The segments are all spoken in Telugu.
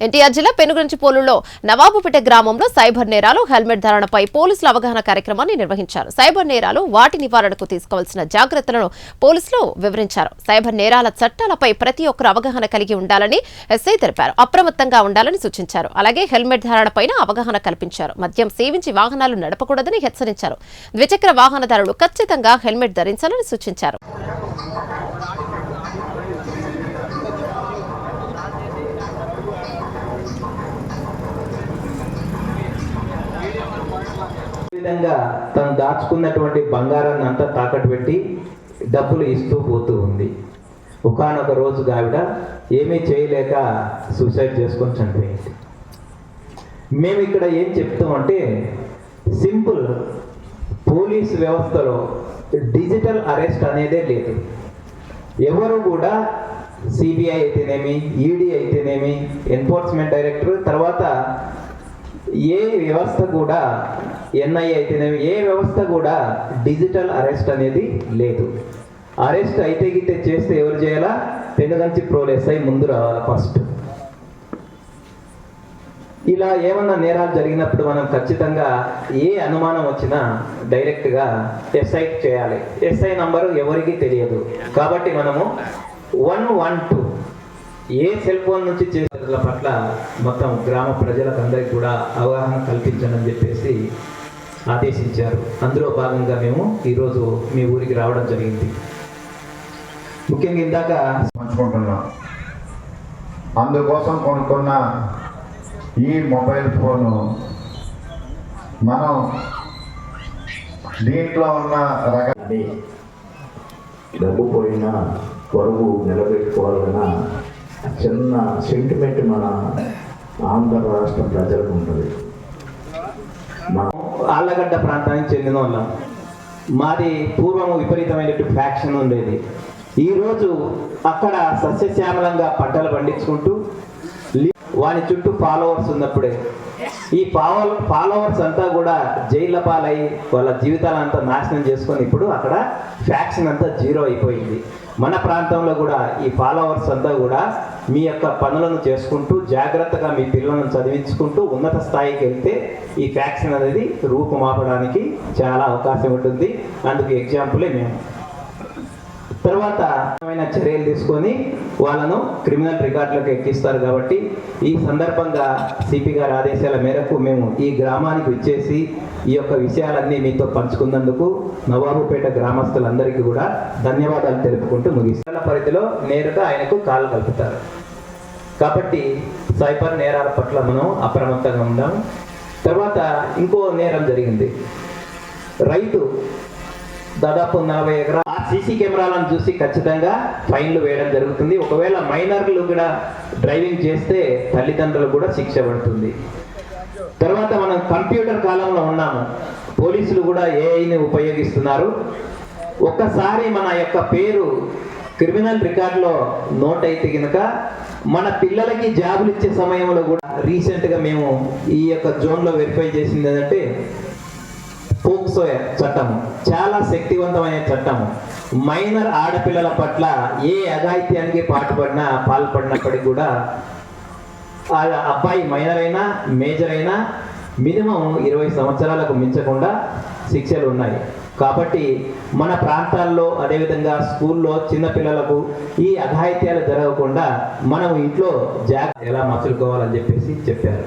ఎన్టీఆర్ జిల్లా పెనుగురించి పోలులో నవాబుపేట గ్రామంలో సైబర్ నేరాలు హెల్మెట్ ధారణపై పోలీసుల అవగాహన కార్యక్రమాన్ని నిర్వహించారు. సైబర్ నేరాలు వాటి నివారణకు తీసుకోవాల్సిన జాగ్రత్తలను పోలీసులు వివరించారు. సైబర్ నేరాల చట్టాలపై ప్రతి ఒక్కరు అవగాహన కలిగి ఉండాలని ఎస్ఐ తెలిపారు. అప్రమత్తంగా ఉండాలని సూచించారు. అలాగే హెల్మెట్ ధారణపైన అవగాహన కల్పించారు. మద్యం సేవించి వాహనాలు నడపకూడదని హెచ్చరించారు. ద్విచక్ర వాహనదారులు ఖచ్చితంగా హెల్మెట్ ధరించాలని సూచించారు. విధంగా తను దాచుకున్నటువంటి బంగారాన్ని అంతా తాకట్టు పెట్టి డబ్బులు ఇస్తూ పోతూ ఉంది. ఒకనొక రోజు ఆవిడ ఏమీ చేయలేక సూసైడ్ చేసుకొని చనిపోయింది. మేము ఇక్కడ ఏం చెప్తామంటే సింపుల్ పోలీస్ వ్యవస్థలో డిజిటల్ అరెస్ట్ అనేదే లేదు. ఎవరు కూడా సిబిఐ అయితేనేమి ఈడీ అయితేనేమి ఎన్ఫోర్స్మెంట్ డైరెక్టర్ తర్వాత ఏ వ్యవస్థ కూడా ఎన్ఐ అయితేనేమి ఏ వ్యవస్థ కూడా డిజిటల్ అరెస్ట్ అనేది లేదు. అరెస్ట్ అయితే గిట్టే చేస్తే ఎవరు చేయాలా? పెనుగంచి ప్రోల్ ఎస్ఐ ముందు రావాలి ఫస్ట్. ఇలా ఏమన్నా నేరాలు జరిగినప్పుడు మనం ఖచ్చితంగా ఏ అనుమానం వచ్చినా డైరెక్ట్గా ఎస్ఐ చేయాలి. ఎస్ఐ నంబరు ఎవరికీ తెలియదు. కాబట్టి మనము వన్ వన్ టూ ఏ సెల్ ఫోన్ నుంచి చేసేల పట్ల మొత్తం గ్రామ ప్రజలకు అందరికీ కూడా అవగాహన కల్పించండి చెప్పేసి ఆదేశించారు. అందులో భాగంగా మేము ఈరోజు మీ ఊరికి రావడం జరిగింది. ముఖ్యంగా ఇందాక పంచుకుంటున్నాం. అందుకోసం కొనుక్కున్న ఈ మొబైల్ ఫోను మనం దీంట్లో ఉన్న రక అని డబ్బు పోయినా పరువు నిలబెట్టుకోవాలన్న చిన్న సెంటిమెంట్ మన ఆంధ్ర రాష్ట్ర ప్రజలకు ఉంటుంది. మన ఆళ్ళగడ్డ ప్రాంతానికి చెందిన వాళ్ళం. మాది పూర్వం విపరీతమైనటువంటి ఫ్యాక్షన్ ఉండేది. ఈరోజు అక్కడ సస్యశ్యామలంగా పంటలు పండించుకుంటూ వాని చుట్టూ ఫాలోవర్స్ ఉన్నప్పుడే. ఈ ఫాలో ఫాలోవర్స్ అంతా కూడా జైళ్ళ పాలై వాళ్ళ జీవితాలంతా నాశనం చేసుకొని ఇప్పుడు అక్కడ ఫ్యాక్షన్ అంతా జీరో అయిపోయింది. మన ప్రాంతంలో కూడా ఈ ఫాలోవర్స్ అంతా కూడా మీ యొక్క పనులను చేసుకుంటూ జాగ్రత్తగా మీ పిల్లలను చదివించుకుంటూ ఉన్నత స్థాయికి వెళ్తే ఈ ఫ్యాక్షన్ అనేది రూపుమాపడానికి చాలా అవకాశం ఉంటుంది. అందుకు ఎగ్జాంపులే మేము. తర్వాత చర్యలు తీసుకొని వాళ్ళను క్రిమినల్ రికార్డులకు ఎక్కిస్తారు కాబట్టి ఈ సందర్భంగా సిపి గారి ఆదేశాల మేరకు మేము ఈ గ్రామానికి వచ్చేసి ఈ యొక్క విషయాలన్నీ మీతో పంచుకున్నందుకు నవాబుపేట గ్రామస్తులందరికీ కూడా ధన్యవాదాలు తెలుపుకుంటూ ముగిస్తాల పరిధిలో నేరుగా ఆయనకు కాలు కలుపుతారు. కాబట్టి సైబర్ నేరాల పట్ల మనం అప్రమత్తంగా ఉందాం. తర్వాత ఇంకో నేరం జరిగింది. రైతు దాదాపు నలభై ఎకరాల ఆ సీసీ కెమెరాలను చూసి ఖచ్చితంగా ఫైన్లు వేయడం జరుగుతుంది. ఒకవేళ మైనర్లు కూడా డ్రైవింగ్ చేస్తే తల్లిదండ్రులు కూడా శిక్ష పడుతుంది. తర్వాత మనం కంప్యూటర్ కాలంలో ఉన్నాము. పోలీసులు కూడా ఏఐని ఉపయోగిస్తున్నారు. ఒక్కసారి మన యొక్క పేరు క్రిమినల్ రికార్డులో నోట్ అయితే కనుక మన పిల్లలకి జాబులు ఇచ్చే సమయంలో కూడా రీసెంట్గా మేము ఈ యొక్క జోన్లో వెరిఫై చేసింది ఏంటంటే పోక్సో చట్టము. చాలా శక్తివంతమైన చట్టము. మైనర్ ఆడపిల్లల పట్ల ఏ అఘాయిత్యానికి పాటుపడినా పాల్పడినప్పటికీ కూడా ఆ అబ్బాయి మైనర్ అయినా మేజర్ అయినా మినిమం ఇరవై సంవత్సరాలకు మించకుండా శిక్షలు ఉన్నాయి. కాబట్టి మన ప్రాంతాల్లో అదేవిధంగా స్కూల్లో చిన్నపిల్లలకు ఈ అఘాయిత్యాలు జరగకుండా మనం ఇంట్లో జాగ్రత్త ఎలా మసులుకోవాలని చెప్పేసి చెప్పారు.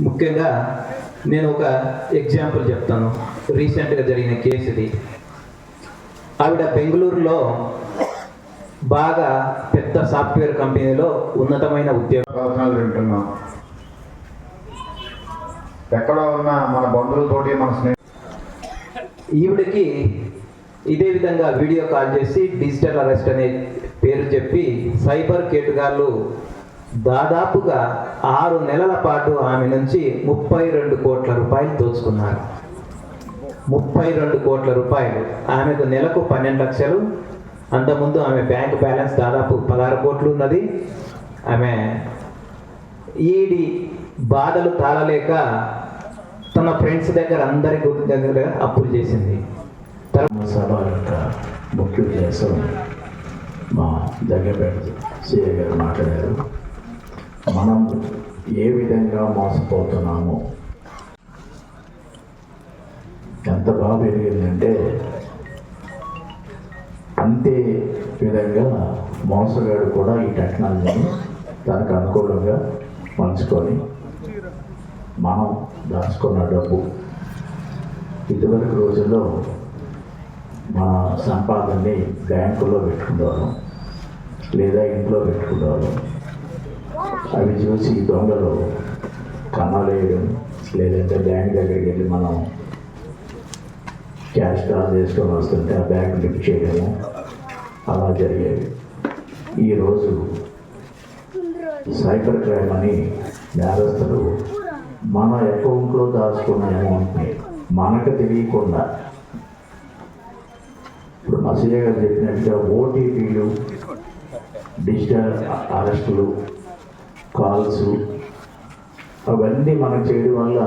ముఖ్యంగా నేను ఒక ఎగ్జాంపుల్ చెప్తాను. రీసెంట్గా జరిగిన కేసుది ఆవిడ బెంగళూరులో బాగా పెద్ద సాఫ్ట్వేర్ కంపెనీలో ఉన్నతమైన ఉద్యోగం. వింటున్నాం. ఎక్కడ ఉన్న మన బంధువులతోటి మన స్నేహి ఈవిడకి ఇదే విధంగా వీడియో కాల్ చేసి డిజిటల్ అరెస్ట్ అనే పేరు చెప్పి సైబర్ కేటుగాళ్ళు దాదాపుగా ఆరు నెలల పాటు ఆమె నుంచి ముప్పై రెండు కోట్ల రూపాయలు దోచుకున్నారు. ముప్పై రెండు కోట్ల రూపాయలు. ఆమెకు నెలకు పన్నెండు లక్షలు అంతకుముందు ఆమె బ్యాంక్ బ్యాలెన్స్ దాదాపు పదహారు కోట్లు ఉన్నది. ఆమె ఈడి బాధలు తాళలేక తన ఫ్రెండ్స్ దగ్గర అందరి గురి దగ్గర అప్పులు చేసింది. సభ యొక్క ముఖ్య ఉద్దేశం మా దగ్గర సీఏ గారు మాట్లాడారు. మనం ఏ విధంగా మోసపోతున్నాము ఎంత బాగా పెరిగిందంటే విధంగా మోసగాడు కూడా ఈ టెక్నాలజీని దానికి అనుకూలంగా మలుచుకొని మనం దాచుకున్న డబ్బు ఇదివరకు రోజుల్లో మన సంపాదనని బ్యాంకులో పెట్టుకునేవాళ్ళం లేదా ఇంట్లో పెట్టుకునేవాళ్ళం. అవి చూసి దొంగలు కన్నలేయడం లేదంటే బ్యాంక్ దగ్గరికి వెళ్ళి మనం క్యాష్ డ్రా చేసుకొని వస్తుంటే ఆ బ్యాంక్ లిఫ్ట్ చేయడము అలా జరిగేవి ఈరోజు సైబర్ క్రైమ్ అని నేరస్తులు మన అకౌంట్లో దాచుకున్న అమౌంట్ని మనకు తెలియకుండా ఇప్పుడు మసీయ గారు చెప్పినట్టుగా ఓటీపీలు డిజిటల్ అరెస్టులు కాల్స్ అవన్నీ మనకు చేయడం వల్ల